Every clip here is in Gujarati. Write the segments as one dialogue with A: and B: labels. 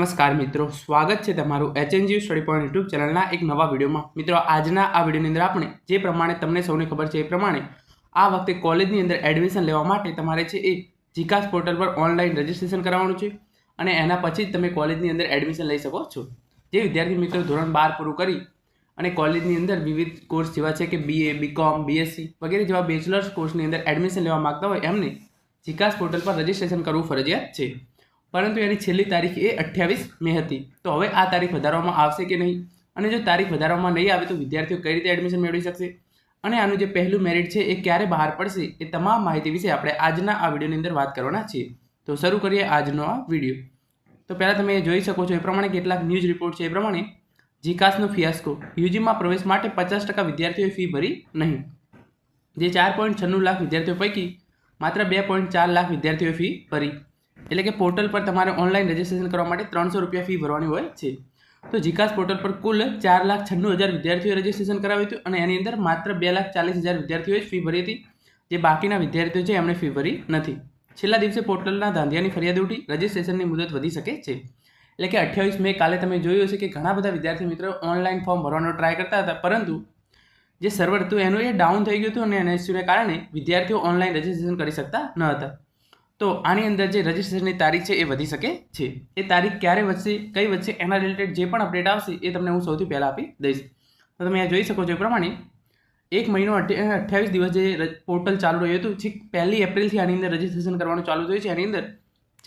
A: નમસ્કાર મિત્રો સ્વાગત છે તમારું જી સ્ટડી પોઈન્ટ યુટ્યુબ ચેનલના એક નવા વિડીયોમાં મિત્રો આજના આ વિડીયોની અંદર આપણે જે પ્રમાણે તમને સૌને ખબર છે એ પ્રમાણે આ વખતે કોલેજની અંદર એડમિશન લેવા માટે તમારે છે એ જીકાસ પોર્ટલ પર ઓનલાઈન રજિસ્ટ્રેશન કરાવવાનું છે અને એના પછી જ તમે કોલેજની અંદર એડમિશન લઈ શકો છો જે વિદ્યાર્થી મિત્રો ધોરણ બાર પૂરું કરી અને કોલેજની અંદર વિવિધ કોર્સ જેવા છે કે બીએ બીકોમ બીએસસી વગેરે જેવા બેચલર્સ કોર્સની અંદર એડમિશન લેવા માગતા હોય એમને જીકાસ પોર્ટલ પર રજિસ્ટ્રેશન કરવું ફરજિયાત છે પરંતુ એની છેલ્લી તારીખ એ અઠ્યાવીસ મે હતી તો હવે આ તારીખ વધારવામાં આવશે કે નહીં અને જો તારીખ વધારવામાં નહીં આવે તો વિદ્યાર્થીઓ કઈ રીતે એડમિશન મેળવી શકશે અને આનું જે પહેલું મેરિટ છે એ ક્યારે બહાર પડશે એ તમામ માહિતી વિશે આપણે આજના આ વિડીયોની અંદર વાત કરવાના છીએ તો શરૂ કરીએ આજનો આ વિડીયો તો પહેલાં તમે જોઈ શકો છો એ પ્રમાણે કેટલાક ન્યૂઝ રિપોર્ટ છે એ પ્રમાણે જીકાસનો ફિયાસ્કો યુજીમાં પ્રવેશ માટે પચાસ ટકા વિદ્યાર્થીઓએ ફી ભરી નહીં જે ચાર પોઈન્ટ છન્નું લાખ વિદ્યાર્થીઓ પૈકી માત્ર બે પોઈન્ટ ચાર લાખ વિદ્યાર્થીઓએ ફી ભરી એટલે કે પોર્ટલ પર તમારે ઓનલાઈન રજિસ્ટ્રેશન કરવા માટે ત્રણસો રૂપિયા ફી ભરવાની હોય છે તો જીકાસ પોર્ટલ પર કુલ ચાર લાખ છન્નું હજાર વિદ્યાર્થીઓએ રજિસ્ટ્રેશન કરાવ્યું હતું અને એની અંદર માત્ર બે લાખ ચાલીસ હજાર વિદ્યાર્થીઓએ જ ફી ભરી હતી જે બાકીના વિદ્યાર્થીઓ છે એમણે ફી ભરી નથી છેલ્લા દિવસે પોર્ટલના ધાંધિયાની ફરિયાદ ઉઠી રજીસ્ટ્રેશનની મુદત વધી શકે છે એટલે કે અઠ્યાવીસ મે કાલે તમે જોયું હશે કે ઘણા બધા વિદ્યાર્થી મિત્રો ઓનલાઈન ફોર્મ ભરવાનો ટ્રાય કરતા હતા પરંતુ જે સર્વર હતું એનું એ ડાઉન થઈ ગયું હતું અને એનએસયુને કારણે વિદ્યાર્થીઓ ઓનલાઈન રજીસ્ટ્રેશન કરી શકતા ન હતા તો આની અંદર જે રજિસ્ટ્રેશનની તારીખ છે એ વધી શકે છે એ તારીખ ક્યારે વધશે કઈ વધશે એના રિલેટેડ જે પણ અપડેટ આવશે એ તમને હું સૌથી પહેલાં આપી દઈશ તો તમે અહીંયા જોઈ શકો છો એ પ્રમાણે એક મહિનો અઠ્યાવીસ દિવસ જે પોર્ટલ ચાલુ રહ્યું હતું છેક પહેલી એપ્રિલથી આની અંદર રજિસ્ટ્રેશન કરવાનું ચાલુ થયું છે આની અંદર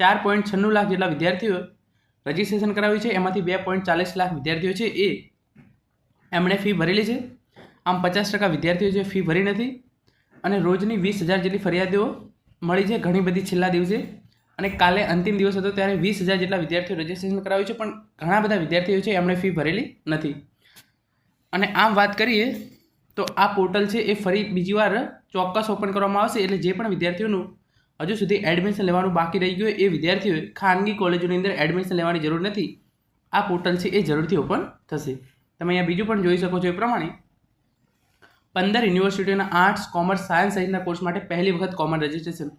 A: ચાર પોઈન્ટ છન્નું લાખ જેટલા વિદ્યાર્થીઓ રજિસ્ટ્રેશન કરાવ્યું છે એમાંથી બે પોઈન્ટ ચાલીસ લાખ વિદ્યાર્થીઓ છે એ એમણે ફી ભરેલી છે આમ પચાસ ટકા વિદ્યાર્થીઓ જે ફી ભરી નથી અને રોજની વીસ હજાર જેટલી ફરિયાદીઓ મળી છે ઘણી બધી છેલ્લા દિવસે અને કાલે અંતિમ દિવસ હતો ત્યારે વીસ હજાર જેટલા વિદ્યાર્થીઓ રજિસ્ટ્રેશન કરાવ્યું છે પણ ઘણા બધા વિદ્યાર્થીઓ છે એમણે ફી ભરેલી નથી અને આમ વાત કરીએ તો આ પોર્ટલ છે એ ફરી બીજી વાર ચોક્કસ ઓપન કરવામાં આવશે એટલે જે પણ વિદ્યાર્થીઓનું હજુ સુધી એડમિશન લેવાનું બાકી રહી ગયું એ વિદ્યાર્થીઓએ ખાનગી કોલેજોની અંદર એડમિશન લેવાની જરૂર નથી આ પોર્ટલ છે એ જરૂરથી ઓપન થશે તમે અહીંયા બીજું પણ જોઈ શકો છો એ પ્રમાણે પંદર યુનિવર્સિટીના આર્ટ્સ કોમર્સ સાયન્સ સહિતના કોર્સ માટે પહેલી વખત કોમન રજિસ્ટ્રેશન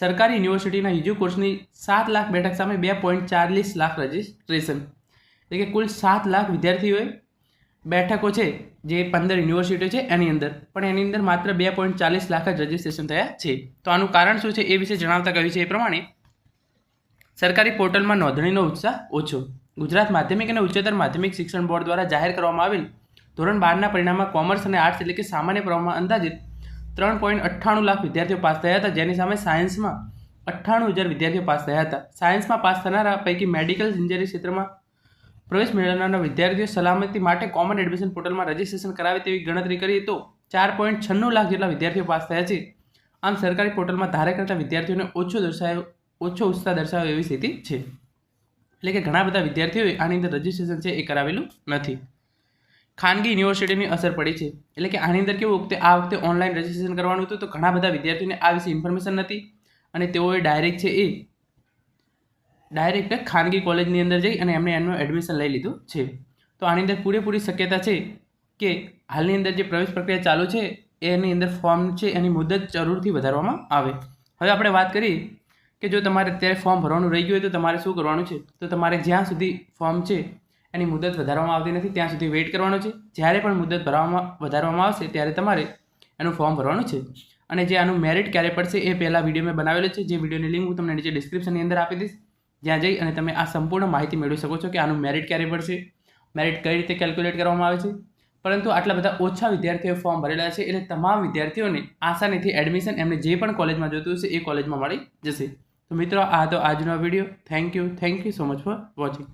A: સરકારી યુનિવર્સિટીના યુજી કોર્સની સાત લાખ બેઠક સામે બે પોઈન્ટ ચાલીસ લાખ રજિસ્ટ્રેશન એટલે કે કુલ સાત લાખ વિદ્યાર્થીઓએ બેઠકો છે જે પંદર યુનિવર્સિટીઓ છે એની અંદર પણ એની અંદર માત્ર બે પોઈન્ટ ચાલીસ લાખ જ રજિસ્ટ્રેશન થયા છે તો આનું કારણ શું છે એ વિશે જણાવતા કહ્યું છે એ પ્રમાણે સરકારી પોર્ટલમાં નોંધણીનો ઉત્સાહ ઓછો ગુજરાત માધ્યમિક અને ઉચ્ચતર માધ્યમિક શિક્ષણ બોર્ડ દ્વારા જાહેર કરવામાં આવેલ ધોરણ બારના પરિણામમાં કોમર્સ અને આર્ટ્સ એટલે કે સામાન્ય પ્રવાહમાં અંદાજિત ત્રણ પોઈન્ટ અઠ્ઠાણું લાખ વિદ્યાર્થીઓ પાસ થયા હતા જેની સામે સાયન્સમાં અઠ્ઠાણું હજાર વિદ્યાર્થીઓ પાસ થયા હતા સાયન્સમાં પાસ થનારા પૈકી મેડિકલ ઇન્જિનિયરિંગ ક્ષેત્રમાં પ્રવેશ મેળવનારા વિદ્યાર્થીઓ સલામતી માટે કોમન એડમિશન પોર્ટલમાં રજીસ્ટ્રેશન કરાવે તેવી ગણતરી કરીએ તો ચાર પોઈન્ટ છન્નું લાખ જેટલા વિદ્યાર્થીઓ પાસ થયા છે આમ સરકારી પોર્ટલમાં ધારે કરતા વિદ્યાર્થીઓને ઓછો દર્શાવ્યો ઓછો ઉત્સાહ દર્શાવે એવી સ્થિતિ છે એટલે કે ઘણા બધા વિદ્યાર્થીઓએ આની અંદર રજીસ્ટ્રેશન છે એ કરાવેલું નથી ખાનગી યુનિવર્સિટીની અસર પડી છે એટલે કે આની અંદર કેવું વખતે આ વખતે ઓનલાઈન રજીસ્ટ્રેશન કરવાનું હતું તો ઘણા બધા વિદ્યાર્થીઓને આ વિશે ઇન્ફોર્મેશન નથી અને તેઓએ ડાયરેક્ટ છે એ ડાયરેક્ટ ખાનગી કોલેજની અંદર જઈ અને એમણે એમનું એડમિશન લઈ લીધું છે તો આની અંદર પૂરેપૂરી શક્યતા છે કે હાલની અંદર જે પ્રવેશ પ્રક્રિયા ચાલુ છે એની અંદર ફોર્મ છે એની મુદત જરૂરથી વધારવામાં આવે હવે આપણે વાત કરીએ કે જો તમારે અત્યારે ફોર્મ ભરવાનું રહી ગયું હોય તો તમારે શું કરવાનું છે તો તમારે જ્યાં સુધી ફોર્મ છે એની મુદત વધારવામાં આવતી નથી ત્યાં સુધી વેઇટ કરવાનું છે જ્યારે પણ મુદત ભરવામાં વધારવામાં આવશે ત્યારે તમારે એનું ફોર્મ ભરવાનું છે અને જે આનું મેરિટ ક્યારે પડશે એ પહેલાં વિડીયો મેં બનાવેલો છે જે વિડીયોની લિંક હું તમને નીચે ડિસ્ક્રિપ્શનની અંદર આપી દઈશ જ્યાં જઈ અને તમે આ સંપૂર્ણ માહિતી મેળવી શકો છો કે આનું મેરિટ ક્યારે પડશે મેરિટ કઈ રીતે કેલ્ક્યુલેટ કરવામાં આવે છે પરંતુ આટલા બધા ઓછા વિદ્યાર્થીઓએ ફોર્મ ભરેલા છે એટલે તમામ વિદ્યાર્થીઓને આસાનીથી એડમિશન એમને જે પણ કોલેજમાં જોતું હશે એ કોલેજમાં મળી જશે તો મિત્રો આ હતો આજનો video thank you thank you so much for watching